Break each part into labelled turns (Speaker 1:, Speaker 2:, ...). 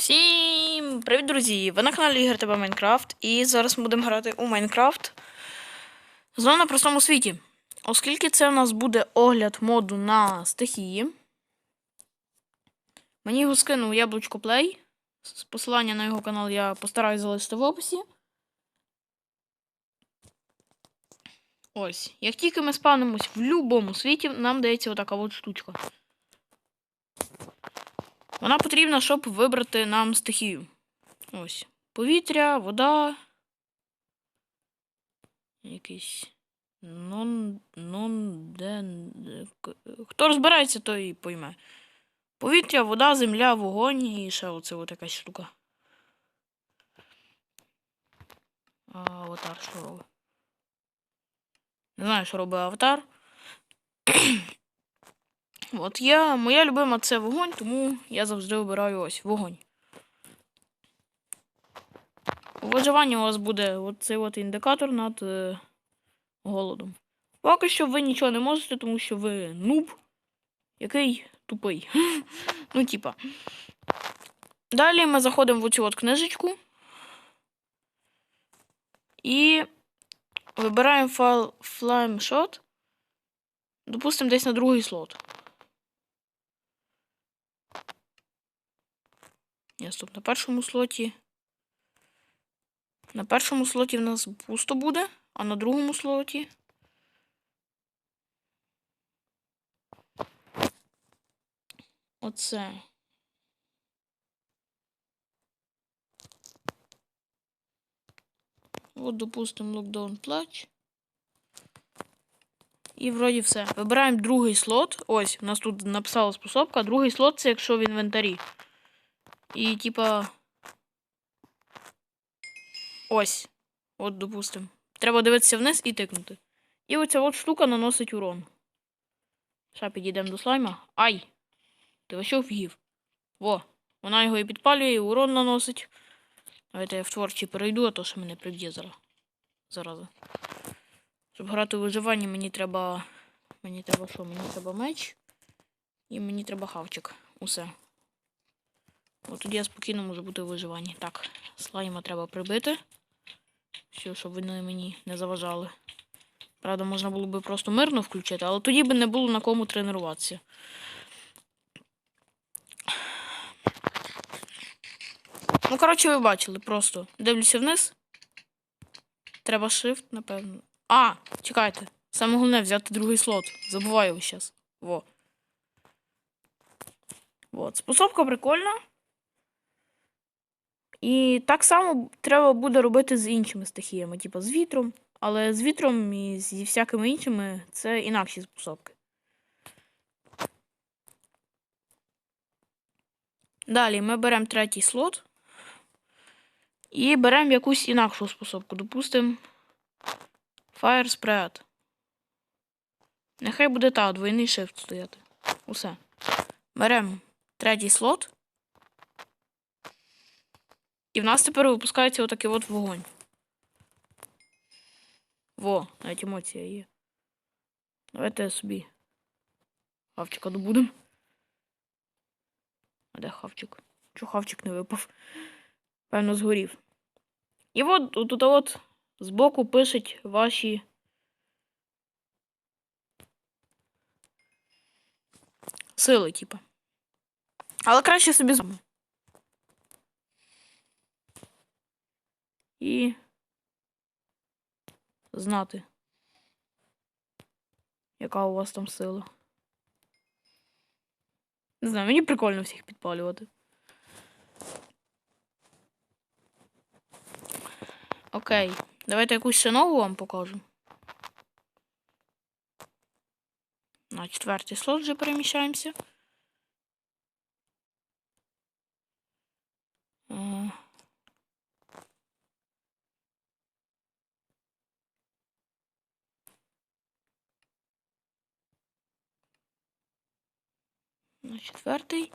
Speaker 1: Всім привіт, друзі! Ви на каналі Ігор ТБ Майнкрафт. І зараз ми будемо грати у Майнкрафт. Знову на простому світі. Оскільки це у нас буде огляд моду на стихії. Мені його скинув Яблучко Плей. Посилання на його канал я постараюсь залишити в описі. Ось. Як тільки ми спавнимось в будь-якому світі, нам дається отака от штучка. Вона потрібна, щоб вибрати нам стихію. Ось. Повітря, вода. Якийсь. Нон. Нон. Ден. Хто розбирається, той і пойме. Повітря, вода, земля, вогонь і ще оце от якась штука. Аватар що робить? Не знаю, що робить аватар. От я, моя любима це вогонь, тому я завжди обираю ось вогонь. У виживанні у вас буде от цей от індикатор над е, голодом. Поки що ви нічого не можете, тому що ви нуб, який тупий. ну, типа. Далі ми заходимо в цю от книжечку. І вибираємо файл Flameshot. Допустимо, десь на другий слот. Ні, стоп, на першому слоті. На першому слоті в нас пусто буде, а на другому слоті. Оце. От, допустимо, локдаун плач. І вроді все. Вибираємо другий слот. Ось, у нас тут написала способка. Другий слот це якщо в інвентарі. І типа. Ось. От, допустим. Треба дивитися вниз і тикнути. І оця от штука наносить урон. Ще підійдемо до слайма. Ай! Ти вообще офігів? Во. Вона його і підпалює, і урон наносить. Давайте я в творчі перейду, а то що мене приб'є зараз. Зараза. Щоб грати у виживання, мені треба. Мені треба що? Мені треба меч. І мені треба хавчик. Усе. От я спокійно можу бути у виживанні. Так, слайма треба прибити. Все, щоб вони мені не заважали. Правда, можна було би просто мирно включити, але тоді би не було на кому тренуватися. Ну, коротше, ви бачили, просто дивлюся вниз. Треба shift, напевно. А, чекайте. Саме головне взяти другий слот. Забуваю зараз. Во. Вот. Способка прикольна. І так само треба буде робити з іншими стихіями, типу з вітром. Але з вітром і зі всякими іншими це інакші способки. Далі ми беремо третій слот і беремо якусь інакшу способку. Допустимо, Fire Spread. Нехай буде та двойний shift стояти. Усе. Беремо третій слот. І в нас тепер випускається отакий от вогонь. Во, навіть емоція є. Давайте собі хавчика добудемо. А де хавчик? Чого хавчик не випав? Певно, згорів. І от тут от збоку пишуть ваші. Сили, типа. Але краще собі з. І знати, яка у вас там сила. Не знаю, мені прикольно всіх підпалювати. Окей, давайте якусь ще нову вам покажу. На четвертий слот вже переміщаємося. Ну, четвертый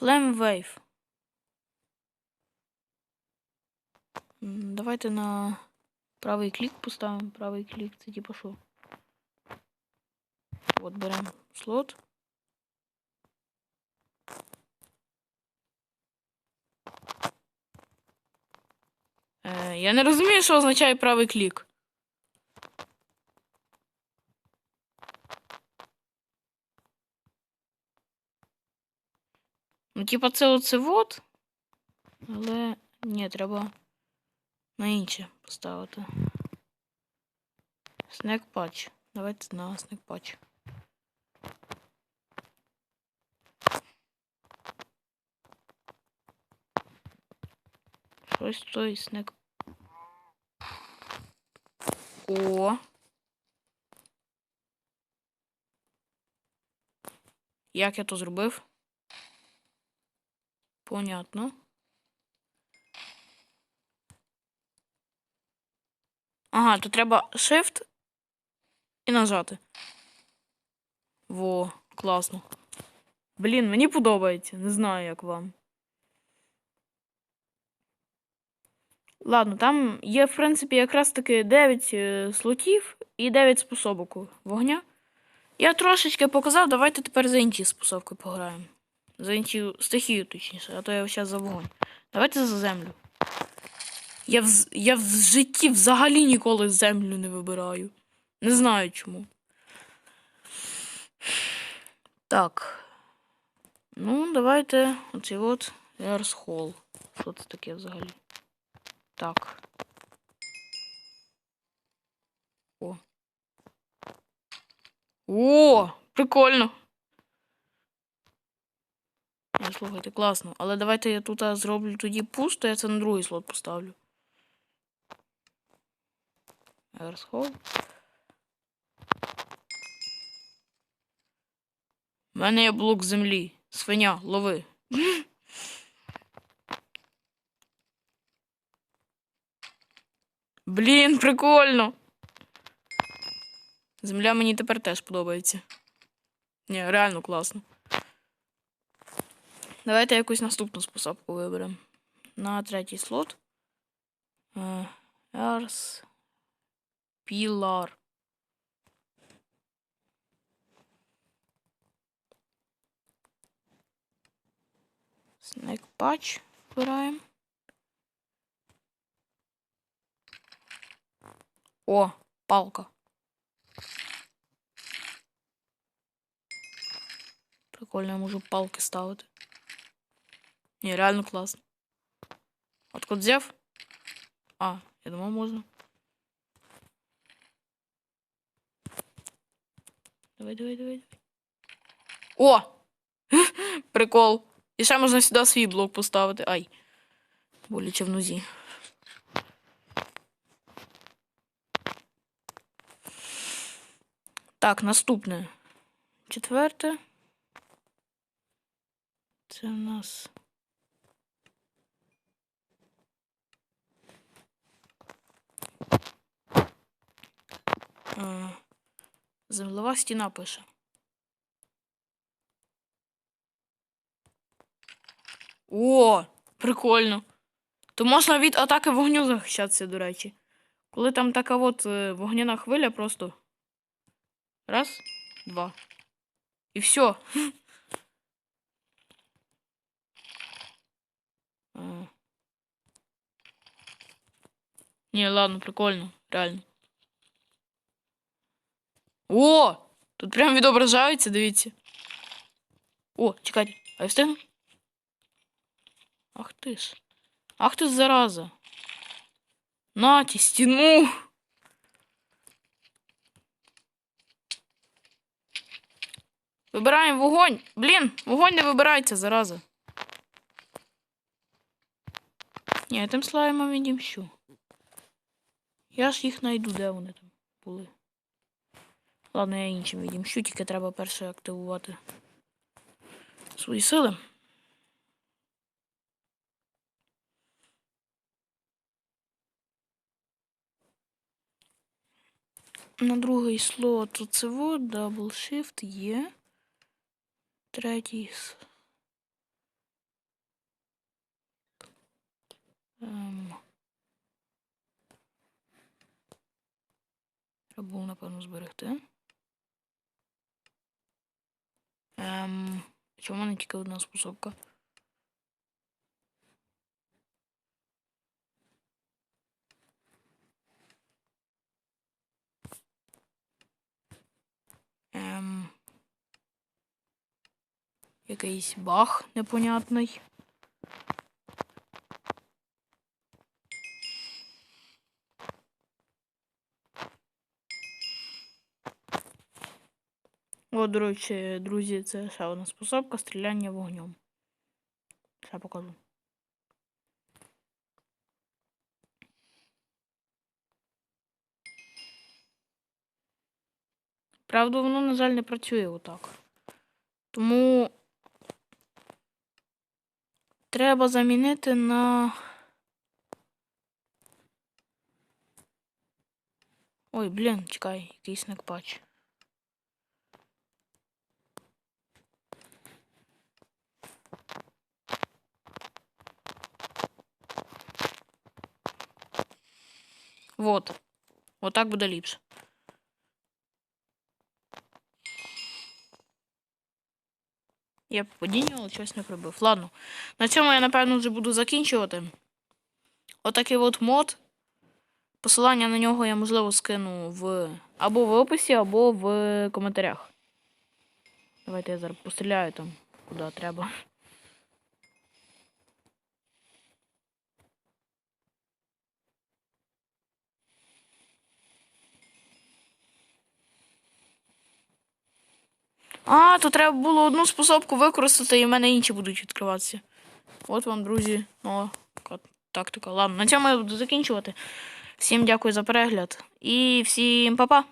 Speaker 1: Flame Wave. Давайте на правый клик поставим правый клик це пошел типа вот берем слот. Э, я не розумію, що означає правий клік. Ну, типа, це оце вот. Але ні, треба на інше поставити. Снек патч. Давайте на снек патч. Щось той снек. О. Як я то зробив? Понятно. Ага, тут треба Shift і нажати. Во, класно. Блін, мені подобається. Не знаю, як вам. Ладно, там є, в принципі, якраз таки 9 е, слотів і 9 способок вогня. Я трошечки показав, давайте тепер за інші способки пограємо. За інші стихію, а то я зараз за. Давайте за землю. Я в, я в житті взагалі ніколи землю не вибираю. Не знаю чому. Так. Ну, давайте оцей от Hall. Що це таке взагалі? Так. О. О, прикольно. Слухайте, класно. Але давайте я тут зроблю тоді пусто, я це на другий слот поставлю. Hall. У мене є блок землі. Свиня, лови. Блін, прикольно. Земля мені тепер теж подобається. Ні, реально класно. Давайте якусь наступну способку виберемо. На третій слот. Е, Pillar. Snake Patch вибираємо. О, палка. Прикольно, я можу палки ставити. Ні, реально класно. Откуда взяв? А, я думав, можна. Давай, давай, давай, давай. О! Прикол. І ще можна сюди свій блок поставити. Ай. Боляче в нозі. Так, наступне. Четверте. Це в нас. Е, Землова стіна пише. О, прикольно. То можна від атаки вогню захищатися, до речі. Коли там така от е, вогняна хвиля, просто. Раз, два. І все. Ні, ладно, прикольно, реально. О! Тут прям відображається, дивіться. О, чекайте, а я встигну? Ах ти ж. Ах ти ж зараза. Наті, стіну. Вибираємо вогонь. Блін, вогонь не вибирається, зараза. Ні, я тим слаймом відімщу. Я ж їх знайду, де вони там були. Ладно, я іншим відімщу, тільки треба перше активувати свої сили. На другий слот оце вот, дабл shift є. Третій. Ем. Треба було, напевно, зберегти. Ем, Чому в мене тільки одна способка? Ем, якийсь баг непонятний. До речі, друзі, це ще одна способка стріляння вогнем. Ще покажу. Правда, воно, на жаль, не працює отак. Тому треба замінити на. Ой, блін, чекай, якийсь некпач. Вот. Вот так буде ліпше. Я падіння, але щось не пробив. Ладно. На цьому я, напевно, вже буду закінчувати. Отакий от мод. Посилання на нього я, можливо, скину в або в описі, або в коментарях. Давайте я зараз постріляю там, куди треба. А, то треба було одну способку використати, і в мене інші будуть відкриватися. От вам, друзі, о, тактика. Ладно, на цьому я буду закінчувати. Всім дякую за перегляд. І всім па-па!